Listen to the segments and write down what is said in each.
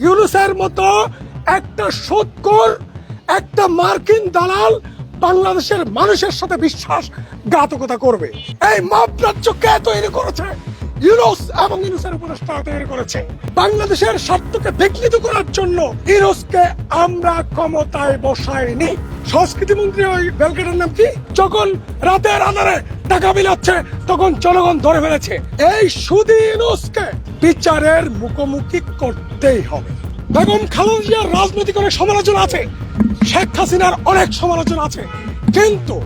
ইউনুসের মতো একটা সুদকর একটা মার্কিন দালাল বাংলাদেশের মানুষের সাথে বিশ্বাস ঘাতকতা করবে। এই মাপ রাজ্য কে তৈরি করেছে? ইউনুস এবং ইউনুসের উপদেষ্টা তৈরি করেছে। বাংলাদেশের স্বার্থকে বিকৃত করার জন্য ইউনুসকে আমরা ক্ষমতায় বসাইনি। সংস্কৃতি মন্ত্রী ওই বেলগেটের নাম কি? যখন রাতের আধারে টাকা বিলাচ্ছে তখন জনগণ ধরে ফেলেছে। এই সুদি বিচারের মুখোমুখি করতেই হবে। বেগম খালেদা জিয়ার রাজনৈতিক অনেক সমালোচনা আছে, শেখ হাসিনার অনেক সমালোচনা আছে, কিন্তু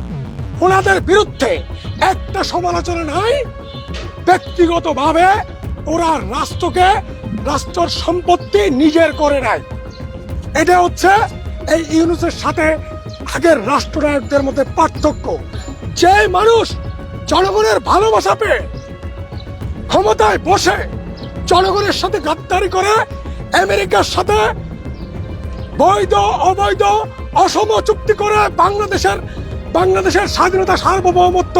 ওনাদের বিরুদ্ধে একটা সমালোচনা নাই। ব্যক্তিগতভাবে ওরা রাষ্ট্রকে, রাষ্ট্রের সম্পত্তি নিজের করে নেয়। এটা হচ্ছে এই ইউনুসের সাথে আগের রাষ্ট্রনায়কদের মধ্যে পার্থক্য। যে মানুষ জনগণের ভালোবাসা পেয়ে ক্ষমতায় বসে জনগণের সাথে গাদ্দারি করে আমেরিকার সাথে বৈধ, অবৈধ, অসম চুক্তি করে বাংলাদেশের বাংলাদেশের স্বাধীনতা সার্বভৌমত্ব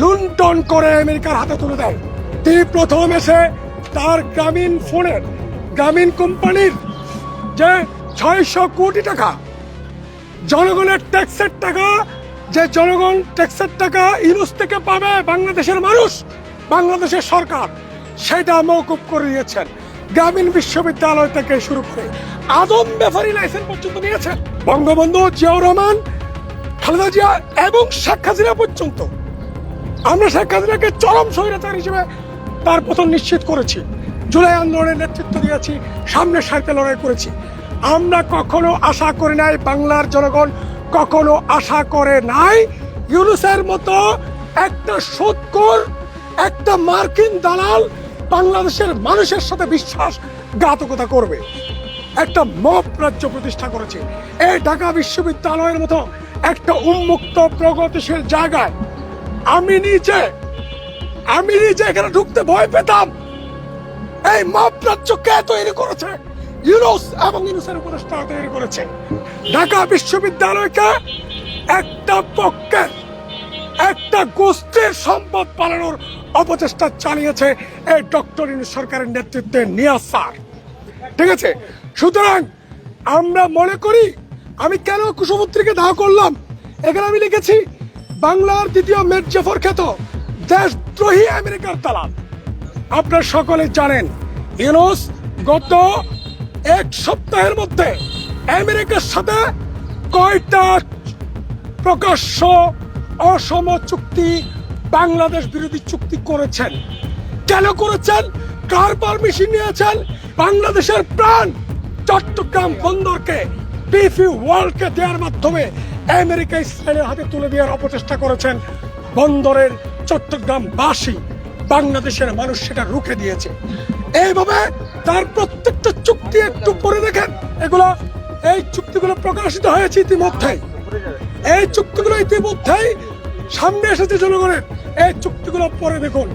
লুণ্ঠন করে আমেরিকার হাতে তুলে দেয়। তিনি প্রথম এসে তার গ্রামীণ ফোনের গ্রামীণ কোম্পানির যে ছয়শো কোটি টাকা, জনগণের ট্যাক্সের টাকা যে জনগণ ট্যাক্সের টাকা ইউনুস থেকে পাবে বাংলাদেশের মানুষ, বাংলাদেশের সরকার, সেটা মৌকুব করে দিয়েছেন গ্রামীণ বিশ্ববিদ্যালয় থেকে শুরু করে আদম ব্যাপারী লাইসেন্স পর্যন্ত নিয়েছেন। বঙ্গবন্ধু জিয়াউর রহমান, খালেদা জিয়া এবং শেখ হাসিনা পর্যন্ত। আমরা শেখ হাসিনাকে চরম স্বৈরাচার হিসেবে তার পতন নিশ্চিত করেছি। জুলাই আন্দোলনের নেতৃত্ব দিয়েছি, সামনের সারিতে লড়াই করেছি। আমরা কখনো আশা করি নাই বাংলার জনগণ কখনো আশা করে নাই। ইউনুসের মতো একটা সুদকর একটা মার্কিন দালাল বাংলাদেশের মানুষের সাথে বিশ্বাস ঘাতকতা করবে। একটা মপ রাজ্য প্রতিষ্ঠা করেছে। এই ঢাকা বিশ্ববিদ্যালয়ের মতো একটা উন্মুক্ত প্রগতিশীল জায়গায় আমি নিজে আমি নিজে এখানে ঢুকতে ভয় পেতাম। এই মাপ রাজ্য কে তৈরি করেছে? ইউনুস এবং ইউনুসের উপদেষ্টা তৈরি করেছে ঢাকা বিশ্ববিদ্যালয়কে একটা পক্ষের একটা গোষ্ঠীর সম্পদ পালানোর অপচেষ্টা চালিয়েছে এই ডক্টর ইউনুস সরকারের নেতৃত্বে নিয়াজ স্যার। ঠিক আছে? সুতরাং আমরা মনে করি, আমি কেন কুশপুত্রীকে দাহ করলাম? এখানে আমি লিখেছি, বাংলার দ্বিতীয় মেটজাফর খ্যাত দেশদ্রোহী আমেরিকার দালাল। আপনারা সকলে জানেন, ইউনুস গত এক সপ্তাহের মধ্যে আমেরিকার সাথে কয়টা প্রকাশ্য অসম চুক্তি বাংলাদেশ বিরোধী চুক্তি করেছেন? কেন করেছেন? কার পারমিশন নিয়েছেন? বাংলাদেশের প্রাণ চট্টগ্রাম বন্দরকে পিফি ওয়ার্ল্ডকে দেওয়ার মাধ্যমে আমেরিকা ইসরায়েলের হাতে তুলে দেওয়ার অপচেষ্টা করেছেন। বন্দরের চট্টগ্রামবাসী বাংলাদেশের মানুষ সেটা রুখে দিয়েছে। এইভাবে তার প্রত্যেকটা চুক্তি একটু পরে দেখেন। এগুলো, এই চুক্তিগুলো প্রকাশিত হয়েছে ইতিমধ্যেই। এই চুক্তিগুলো ইতিমধ্যেই সামনে এসেছে জনগণের। এই চুক্তিগুলো পরে দেখুন।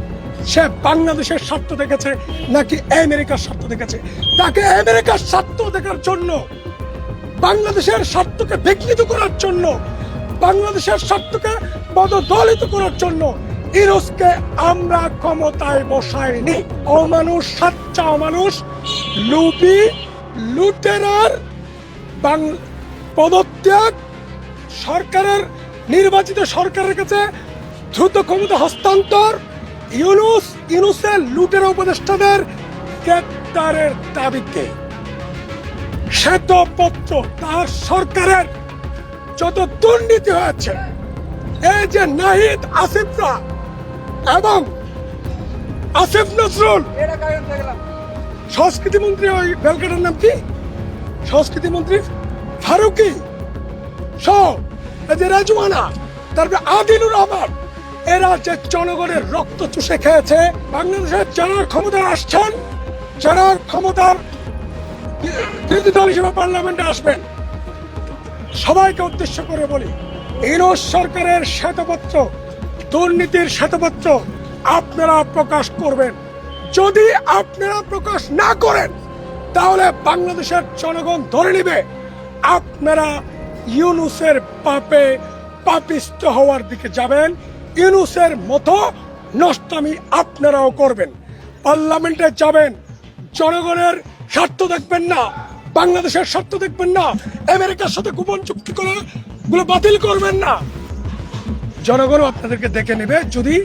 সে বাংলাদেশের স্বার্থ দেখেছে নাকি আমেরিকার স্বার্থ দেখেছে? তাকে আমেরিকার স্বার্থ দেখার জন্য, বাংলাদেশের স্বার্থকে বিকৃত করার জন্য, বাংলাদেশের স্বার্থকে বদদলিত করার জন্য ইরোসকে আমরা ক্ষমতায় বসাইনি। অমানুষ, সাচ্চা অমানুষ, লুবি, লুটেরার বাং পদত্যাগ সরকারের, নির্বাচিত সরকারের কাছে দ্রুত ক্ষমতা হস্তান্তর। ইউনুস, ইউনুসের লুটের উপদেষ্টাদের গ্রেপ্তারের দাবিতে শ্বেতপত্র তার সরকারের যত দুর্নীতি হয়েছে। এই যে নাহিদ আসিফরা এবং আসিফ নজরুল। সংস্কৃতি মন্ত্রী ওই বেলগেটের নাম কি? সংস্কৃতি মন্ত্রী ফারুকি। যে রাজওয়ানা তারপরে আদিলুর রহমান, এরা যে জনগণের রক্ত চুষে খেয়েছে বাংলাদেশের যারা ক্ষমতায় আসছেন, যারা ক্ষমতার বিরোধী দল হিসেবে পার্লামেন্টে আসবেন, সবাইকে উদ্দেশ্য করে বলি ইনোস সরকারের শ্বেতপত্র দুর্নীতির শ্বেতপত্র আপনারা প্রকাশ করবেন। যদি আপনারা প্রকাশ না করেন, তাহলে বাংলাদেশের জনগণ ধরে নেবে। আপনারা ইউনুসের পাপে পাপিষ্ট হওয়ার দিকে যাবেন। ইউনুসের মতো নষ্টামি আপনারাও করবেন। পার্লামেন্টে যাবেন। জনগণের স্বার্থ দেখবেন না। বাংলাদেশের স্বার্থ দেখবেন না। আমেরিকার সাথে গোপন চুক্তি করা গুলো বাতিল করবেন না। জনগণও আপনাদেরকে দেখে নেবে যদি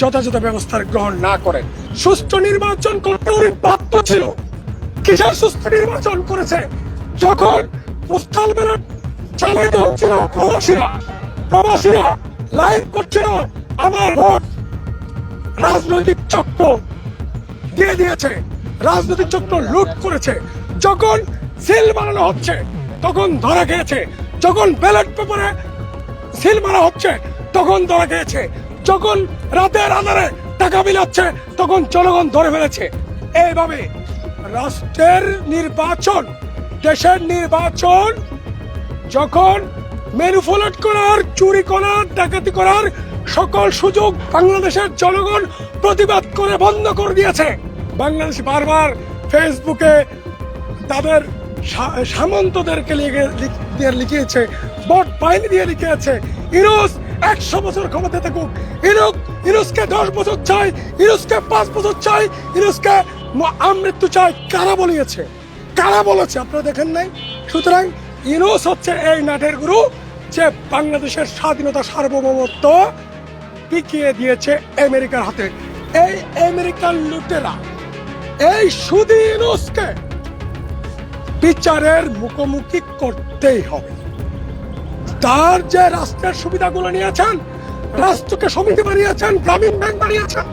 যথাযথ ব্যবস্থার গ্রহণ না করেন সুষ্ঠু নির্বাচন উনি বাধ্য ছিল। কিসের সুস্থ নির্বাচন করেছে? যখন পোস্টাল ব্যালট চালাতে হচ্ছিল প্রবাসীরা প্রবাসীরা লাইভ করছিল, আমার ভোট রাজনৈতিক চক্র দিয়ে দিয়েছে। রাজনৈতিক চক্র লুট করেছে। যখন সিল বানানো হচ্ছে, তখন ধরা খেয়েছে। যখন ব্যালট পেপারে সিল মারা হচ্ছে তখন ধরা খেয়েছে যখন রাতের আধারে টাকা বিলাচ্ছে তখন জনগণ ধরে ফেলেছে। এইভাবে রাষ্ট্রের নির্বাচন, দেশের নির্বাচন, যখন ম্যানুফুলেট করার, চুরি করার, ডাকাতি করার সকল সুযোগ বাংলাদেশের জনগণ প্রতিবাদ করে বন্ধ করে দিয়েছে। বাংলাদেশ বারবার ফেসবুকে তাদের সামন্তদেরকে লিখে লিখিয়েছে ভোট বাহিনী দিয়ে লিখিয়েছে। ইরোস একশো বছর ক্ষমতা থাকুক। ইরুক ইরুসকে দশ বছর চাই ইরুসকে পাঁচ বছর চাই ইরুসকে আমৃত্যু চাই। কারা বলিয়েছে? কারা বলেছে? আপনারা দেখেন নাই? সুতরাং ইনুস হচ্ছে এই নাটের গুরু, যে বাংলাদেশের স্বাধীনতা সার্বভৌমত্ব টিকিয়ে দিয়েছে আমেরিকার হাতে। এই আমেরিকান লুটেরা, এই সুদি ইনুসকে বিচারের মুখোমুখি করতেই হবে। তার যে রাষ্ট্রের সুবিধাগুলো নিয়েছেন, রাষ্ট্রকে সমিতি বানিয়েছেন, গ্রামীণ ব্যাংক বানিয়েছেন,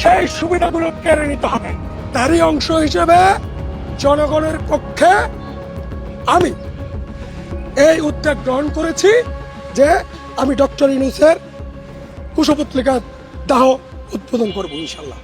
সেই সুবিধাগুলো কেড়ে নিতে হবে। তারই অংশ হিসেবে জনগণের পক্ষে আমি এই উদ্যোগ গ্রহণ করেছি যে আমি ডক্টর ইনুসের কুশপুত্রিকা দাহ উদ্বোধন করব, ইনশাল্লাহ।